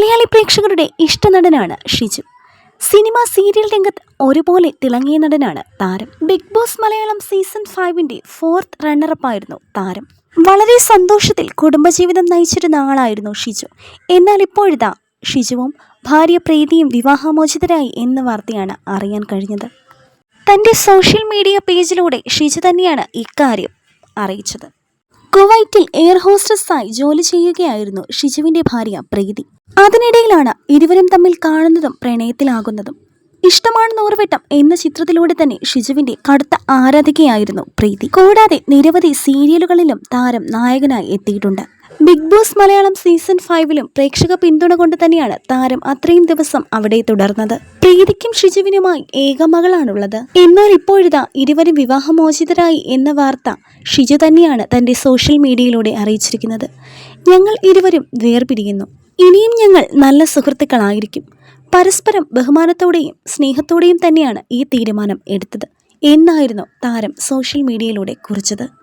മലയാളി പ്രേക്ഷകരുടെ ഇഷ്ടനടനാണ് Shiju. Cinema serial രംഗത്ത് ഒരുപോലെ തിളങ്ങിയ നടനാണ് താരം. ബിഗ് ബോസ് മലയാളം സീസൺ ഫൈവിന്റെ ഫോർത്ത് റണ്ണറപ്പായിരുന്നു താരം. വളരെ സന്തോഷത്തിൽ കുടുംബജീവിതം നയിച്ചിരുന്ന ആളായിരുന്നു ഷിജു. എന്നാൽ ഇപ്പോഴിതാ ഷിജുവും ഭാര്യ പ്രീതിയും വിവാഹമോചിതരായി എന്ന വാർത്തയാണ് അറിയാൻ കഴിഞ്ഞത്. തന്റെ സോഷ്യൽ മീഡിയ പേജിലൂടെ ഷിജു തന്നെയാണ് ഇക്കാര്യം അറിയിച്ചത്. കുവൈറ്റിൽ എയർ ഹോസ്റ്റസായി ജോലി ചെയ്യുകയായിരുന്നു ഷിജുവിന്റെ ഭാര്യ പ്രീതി. അതിനിടയിലാണ് ഇരുവരും തമ്മിൽ കാണുന്നതും പ്രണയത്തിലാകുന്നതും. ഇഷ്ടമാണ് നൂറുവട്ടം എന്ന ചിത്രത്തിലൂടെ തന്നെ ഷിജുവിന്റെ കടുത്ത ആരാധികയായിരുന്നു പ്രീതി. കൂടാതെ നിരവധി സീരിയലുകളിലും താരം നായകനായി എത്തിയിട്ടുണ്ട്. ബിഗ് ബോസ് മലയാളം സീസൺ ഫൈവിലും പ്രേക്ഷക പിന്തുണ കൊണ്ട് തന്നെയാണ് താരം അത്രയും ദിവസം അവിടെ തുടർന്നത്. പ്രീതിക്കും ഷിജുവിനുമായി ഏക മകളാണുള്ളത്. എന്നാൽ ഇപ്പോഴിതാ ഇരുവരും വിവാഹമോചിതരായി എന്ന വാർത്ത ഷിജു തന്നെയാണ് തന്റെ സോഷ്യൽ മീഡിയയിലൂടെ അറിയിച്ചിരിക്കുന്നത്. ഞങ്ങൾ ഇരുവരും വേർപിരിയുന്നു. ഇനിയും ഞങ്ങൾ നല്ല സുഹൃത്തുക്കളായിരിക്കും. പരസ്പരം ബഹുമാനത്തോടെയും സ്നേഹത്തോടെയും തന്നെയാണ് ഈ തീരുമാനം എടുത്തത്. എന്നായിരുന്നു താരം സോഷ്യൽ മീഡിയയിലൂടെ കുറിച്ചത്.